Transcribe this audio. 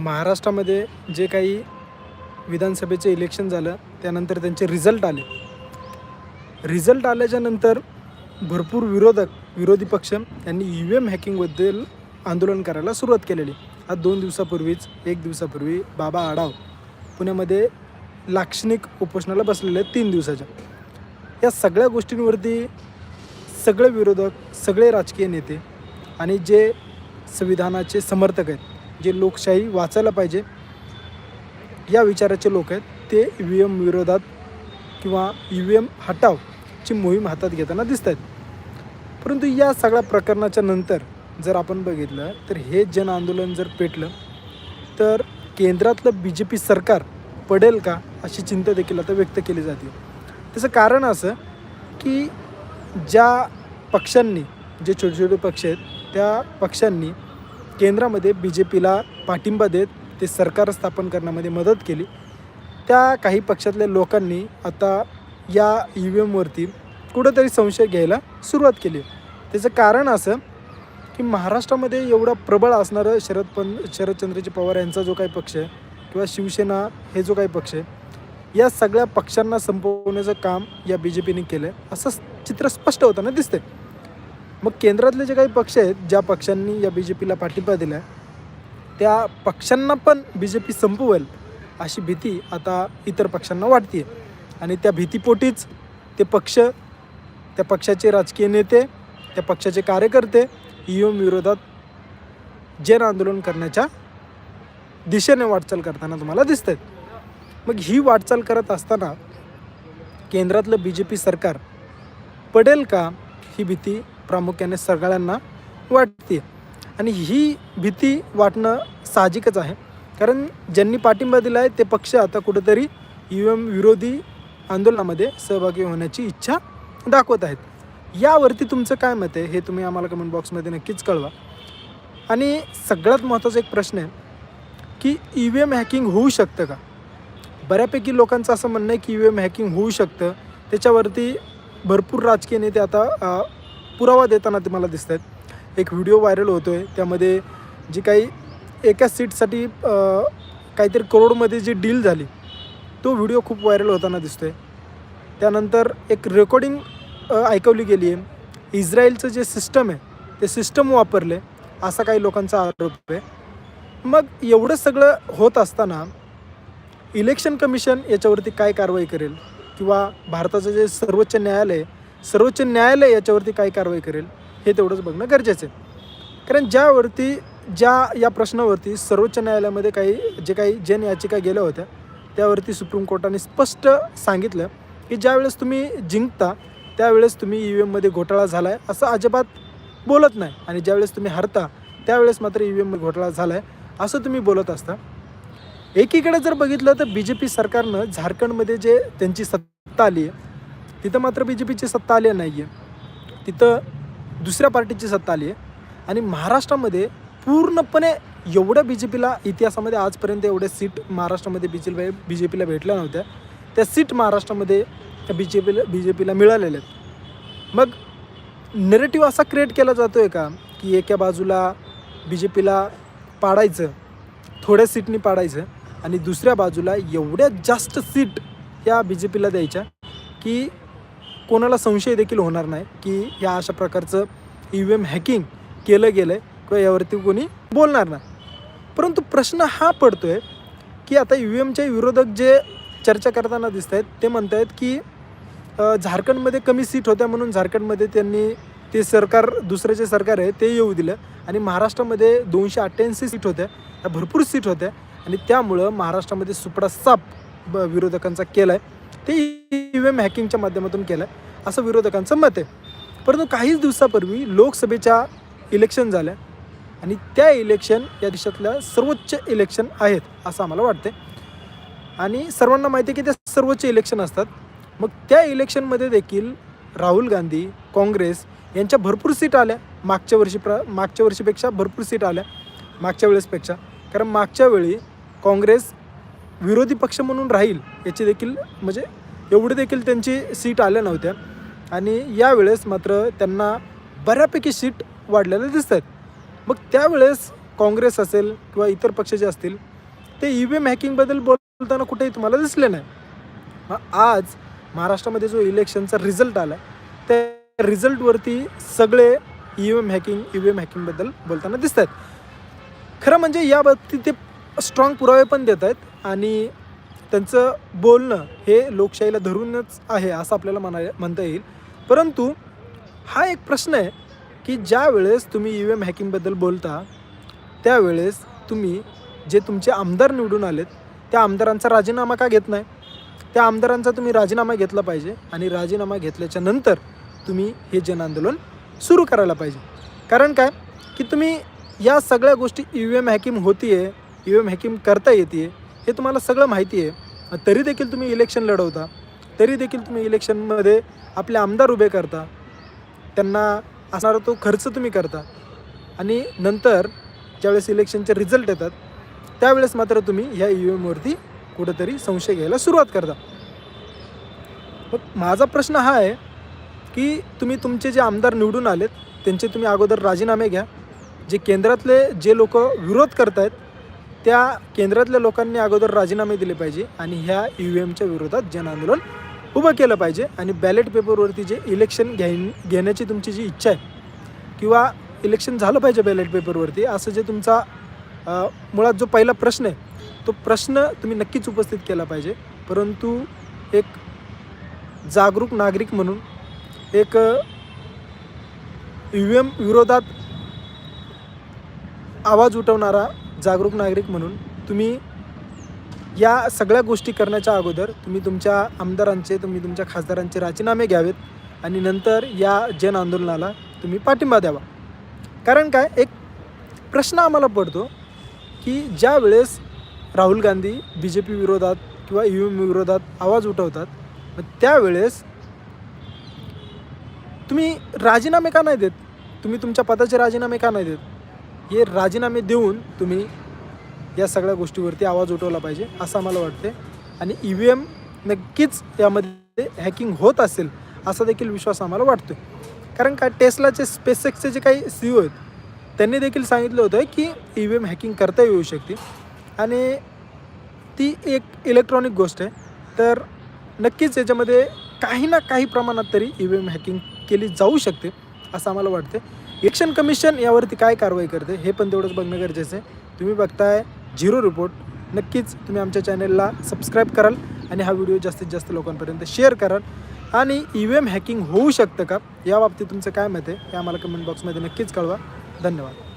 महाराष्ट्रामध्ये जे काही विधानसभेचे इलेक्शन झालं त्यानंतर त्यांचे रिझल्ट आले. रिझल्ट आल्याच्यानंतर भरपूर विरोधक विरोधी पक्ष यांनी ई व्ही एम हॅकिंगबद्दल आंदोलन करायला सुरुवात केलेली. आज दोन दिवसापूर्वीच एक दिवसापूर्वी बाबा आढाव. पुण्यामध्ये लाक्षणिक उपोषणाला बसलेले तीन दिवसाच्या. या सगळ्या गोष्टींवरती सगळे विरोधक सगळे राजकीय नेते आणि जे संविधानाचे समर्थक आहेत जे लोकशाही वाचायला पाहिजे या विचाराचे लोक आहेत ते ई व्ही एम विरोधात किंवा ई व्ही एम हटावची मोहीम हातात घेताना दिसत आहेत परंतु या सगळ्या प्रकरणाच्या नंतर जर आपण बघितलं तर हे जन आंदोलन जर पेटलं तर केंद्रातलं बी जे पी सरकार पडेल का अशी चिंता देखील आता व्यक्त केली जाते. त्याचं कारण असं की ज्या पक्षांनी जे छोटे छोटे पक्ष आहेत त्या पक्षांनी केंद्रामध्ये बी जे पीला पाठिंबा देत ते सरकार स्थापन करण्यामध्ये मदत केली. त्या काही पक्षातल्या लोकांनी आता या ई व्ही एमवरती कुठंतरी संशय घ्यायला सुरुवात केली. त्याचं कारण असं की महाराष्ट्रामध्ये एवढा प्रबळ असणारं शरद पण शरदचंद्रजी पवार यांचा जो काही पक्ष आहे किंवा शिवसेना हे जो काही पक्ष आहे या सगळ्या पक्षांना संपवण्याचं काम या बी जे पीने केलं आहे असं चित्र स्पष्ट होताना दिसतंय. मग केंद्रातले जे काही पक्ष आहेत ज्या पक्षांनी या बी जे पीला पाठिंबा दिला आहे त्या पक्षांना पण बी जे पी संपवेल अशी भीती आता इतर पक्षांना वाटते आणि त्या भीतीपोटीच ते पक्ष त्या पक्षाचे राजकीय नेते त्या पक्षाचे कार्यकर्ते ई एम विरोधात जन आंदोलन करण्याच्या दिशेने वाटचाल करताना तुम्हाला दिसत आहेत मग ही वाटचाल करत असताना केंद्रातलं बी जे पी सरकार पडेल का? ही भीती प्रामुख्याने सगळ्यांना वाटते. आणि ही भीती वाटणं साहजिकच आहे. कारण ज्यांनी पाठिंबा दिला आहे ते पक्ष आता कुठंतरी ई एम विरोधी आंदोलनामध्ये सहभागी होण्याची इच्छा दाखवत आहेत. यावरती तुमचं काय मत आहे हे तुम्ही आम्हाला कमेंट बॉक्समध्ये नक्कीच कळवा. आणि सगळ्यात महत्त्वाचा एक प्रश्न आहे की ई व्ही एम हॅकिंग होऊ शकतं का? बऱ्यापैकी लोकांचं असं म्हणणं आहे की ई व्ही एम हॅकिंग होऊ शकतं. त्याच्यावरती भरपूर राजकीय नेते आता पुरावा देताना तुम्हाला दिसत आहेत एक व्हिडिओ व्हायरल होतो आहे त्यामध्ये जी काही एका सीटसाठी काहीतरी करोडमध्ये जी डील झाली तो व्हिडिओ खूप व्हायरल होताना दिसतो आहे त्यानंतर एक रेकॉर्डिंग ऐकवली गेली आहे. इस्रायलचं जे सिस्टम आहे ते सिस्टम वापरले असा काही लोकांचा आरोप आहे. मग एवढं सगळं होत असताना इलेक्शन कमिशन याच्यावरती काय कारवाई करेल? किंवा भारताचं जे सर्वोच्च न्यायालय सर्वोच्च न्यायालय याच्यावरती काय कारवाई करेल हे तेवढंच बघणं गरजेचं आहे. कारण ज्यावरती ज्या या प्रश्नावरती सर्वोच्च न्यायालयामध्ये काही जे काही जन याचिका गेल्या होत्या त्यावरती सुप्रीम कोर्टाने स्पष्ट सांगितलं की ज्यावेळेस तुम्ही जिंकता त्यावेळेस तुम्ही ई व्ही एममध्ये घोटाळा झाला आहे असं अजिबात बोलत नाही. आणि ज्यावेळेस तुम्ही हरता त्यावेळेस मात्र ई व्ही एममध्ये घोटाळा झाला आहे असं तुम्ही बोलत असता. एकीकडे जर बघितलं तर बी जे पी सरकारनं झारखंडमध्ये जे त्यांची सत्ता आली आहे तिथं मात्र बी जे पीची सत्ता आली नाही आहे तिथं दुसऱ्या पार्टीची सत्ता आली आहे आणि महाराष्ट्रामध्ये पूर्णपणे एवढं बी जे पीला इतिहासामध्ये आजपर्यंत एवढ्या सीट महाराष्ट्रामध्ये बी जे बी जे पीला भेटल्या नव्हत्या. त्या सीट महाराष्ट्रामध्ये त्या बी जे पीला बी जे पीला मिळालेल्या आहेत. मग नेरेटिव्ह असा क्रिएट केला जातो आहे का? की एका बाजूला बी जे पीला पाडायचं थोड्या सीटनी पाडायचं आणि दुसऱ्या बाजूला एवढ्या जास्त सीट या बी जे पीला द्यायच्या की कोणाला संशय देखील होणार नाही की या अशा प्रकारचं ई व्ही एम हॅकिंग केलं गेलं आहे किंवा यावरती कोणी बोलणार नाही. परंतु प्रश्न हा पडतो आहे की आता ई व्ही एमच्या विरोधक जे चर्चा करताना दिसत आहेत ते म्हणत आहेत की झारखंडमध्ये कमी सीट होत्या म्हणून झारखंडमध्ये त्यांनी ते सरकार दुसरं जे सरकार आहे ते येऊ दिलं. आणि महाराष्ट्रामध्ये दोनशे अठ्ठ्याऐंशी सीट होत्या भरपूर सीट होत्या. आणि त्यामुळं महाराष्ट्रामध्ये सुपडा साप ब विरोधकांचा केला आहे ते ई व्ही एम हॅकिंगच्या माध्यमातून केलं आहे असं विरोधकांचं मत आहे. परंतु काहीच दिवसापूर्वी लोकसभेच्या इलेक्शन झाल्या आणि त्या इलेक्शन या देशातल्या सर्वोच्च इलेक्शन आहेत असं आम्हाला वाटते आणि सर्वांना माहिती आहे की ते सर्वोच्च इलेक्शन असतात. मग त्या इलेक्शनमध्ये देखील राहुल गांधी काँग्रेस यांच्या भरपूर सीट आल्या. मागच्या वर्षी प्र मागच्या वर्षीपेक्षा भरपूर सीट आल्या मागच्या वेळेसपेक्षा. कारण मागच्या वेळी काँग्रेस विरोधी पक्ष म्हणून राहील याची देखील म्हणजे एवढी देखील त्यांची सीट आल्या नव्हत्या. आणि यावेळेस मात्र त्यांना बऱ्यापैकी सीट वाढलेल्या दिसत आहेत मग त्यावेळेस काँग्रेस असेल किंवा इतर पक्ष जे असतील ते ई व्ही एम हॅकिंगबद्दल बोलताना कुठेही तुम्हाला दिसले नाही. आज महाराष्ट्रामध्ये जो इलेक्शनचा रिझल्ट आला त्या रिझल्टवरती सगळे E V M hacking E V M हॅकिंगबद्दल बोलताना दिसत आहेत खरं म्हणजे या बाबतीत ते स्ट्रॉंग पुरावे पण देत आहेत आणि त्यांचं बोलणं हे लोकशाहीला धरूनच आहे असं आपल्याला म्हणाय म्हणता येईल. परंतु हा एक प्रश्न आहे की ज्या वेळेस तुम्ही ई व्ही एम हॅकिंगबद्दल बोलता त्यावेळेस तुम्ही जे तुमचे आमदार निवडून आलेत त्या आमदारांचा राजीनामा का घेत नाही? त्या आमदारांचा तुम्ही राजीनामा घेतला पाहिजे आणि राजीनामा घेतल्याच्या नंतर तुम्ही हे जनआंदोलन सुरू करायला पाहिजे. कारण काय? की तुम्ही या सगळ्या गोष्टी ई व्ही एम हॅकिंग होती आहे ई व्ही एम हॅकिंग करता येते हे तुम्हाला सगळं माहिती आहे. तरी देखील तुम्ही इलेक्शन लढवता. तरी देखील तुम्ही इलेक्शनमध्ये आपले आमदार उभे करता. त्यांना असणारा तो खर्च तुम्ही करता. आणि नंतर ज्यावेळेस इलेक्शनचे रिझल्ट येतात त्यावेळेस मात्र तुम्ही ह्या ई व्ही एमवरती कुठंतरी संशय घ्यायला सुरुवात करता. मग माझा प्रश्न हा आहे की तुम्ही तुमचे जे आमदार निवडून आलेत त्यांचे तुम्ही अगोदर राजीनामे घ्या. जे केंद्रातले जे लोक विरोध करतायत त्या केंद्रातल्या लोकांनी अगोदर राजीनामे दिले पाहिजे आणि ह्या ई व्ही एमच्या विरोधात जनआंदोलन उभं केलं पाहिजे आणि बॅलेट पेपरवरती जे इलेक्शन घ्याय घेण्याची तुमची जी इच्छा आहे किंवा इलेक्शन झालं पाहिजे बॅलेट पेपरवरती असं जे तुमचा मुळात जो पहिला प्रश्न आहे तो प्रश्न तुम्ही नक्कीच उपस्थित केला पाहिजे. परंतु एक जागरूक नागरिक म्हणून एक यू एम विरोधात आवाज उठवणारा जागरूक नागरिक म्हणून तुम्ही या सगळ्या गोष्टी करण्याच्या अगोदर तुम्ही तुमच्या आमदारांचे तुम्ही तुमच्या खासदारांचे राजीनामे घ्यावेत आणि नंतर या जन आंदोलनाला तुम्ही पाठिंबा द्यावा. कारण काय? एक प्रश्न आम्हाला पडतो की ज्या वेळेस Rahul Gandhi B J P विरोधात किंवा यू एम विरोधात आवाज उठवतात मग त्यावेळेस तुम्ही राजीनामे का नाही देत? तुम्ही तुमच्या पदाचे राजीनामे का नाही देत? हे राजीनामे देऊन तुम्ही या सगळ्या गोष्टीवरती आवाज उठवला पाहिजे असं आम्हाला वाटते आणि ई व्ही एम नक्कीच यामध्ये हॅकिंग होत असेल असा देखील विश्वास आम्हाला वाटतो कारण का टेस्लाचे स्पेसेक्सचे जे काही सी आहेत त्यांनी देखील सांगितलं होतं की ई व्ही एम हॅकिंग करता येऊ शकते. आणि ती एक इलेक्ट्रॉनिक गोष्ट आहे. तर नक्कीच याच्यामध्ये काही ना काही प्रमाणात तरी ई व्ही एम हॅकिंग केली जाऊ शकते असं आम्हाला वाटते इलेक्शन कमिशन यावरती काय कारवाई करते हे पण तेवढंच बघणं गरजेचं आहे. तुम्ही बघताय झिरो रिपोर्ट. नक्कीच तुम्ही आमच्या चॅनेलला सबस्क्राईब कराल आणि हा व्हिडिओ जास्तीत जास्त लोकांपर्यंत शेअर कराल. आणि ई व्ही एम हॅकिंग होऊ शकतं का? या बाबतीत तुमचं काय मत आहे हे आम्हाला कमेंट बॉक्समध्ये नक्कीच कळवा. धन्यवाद.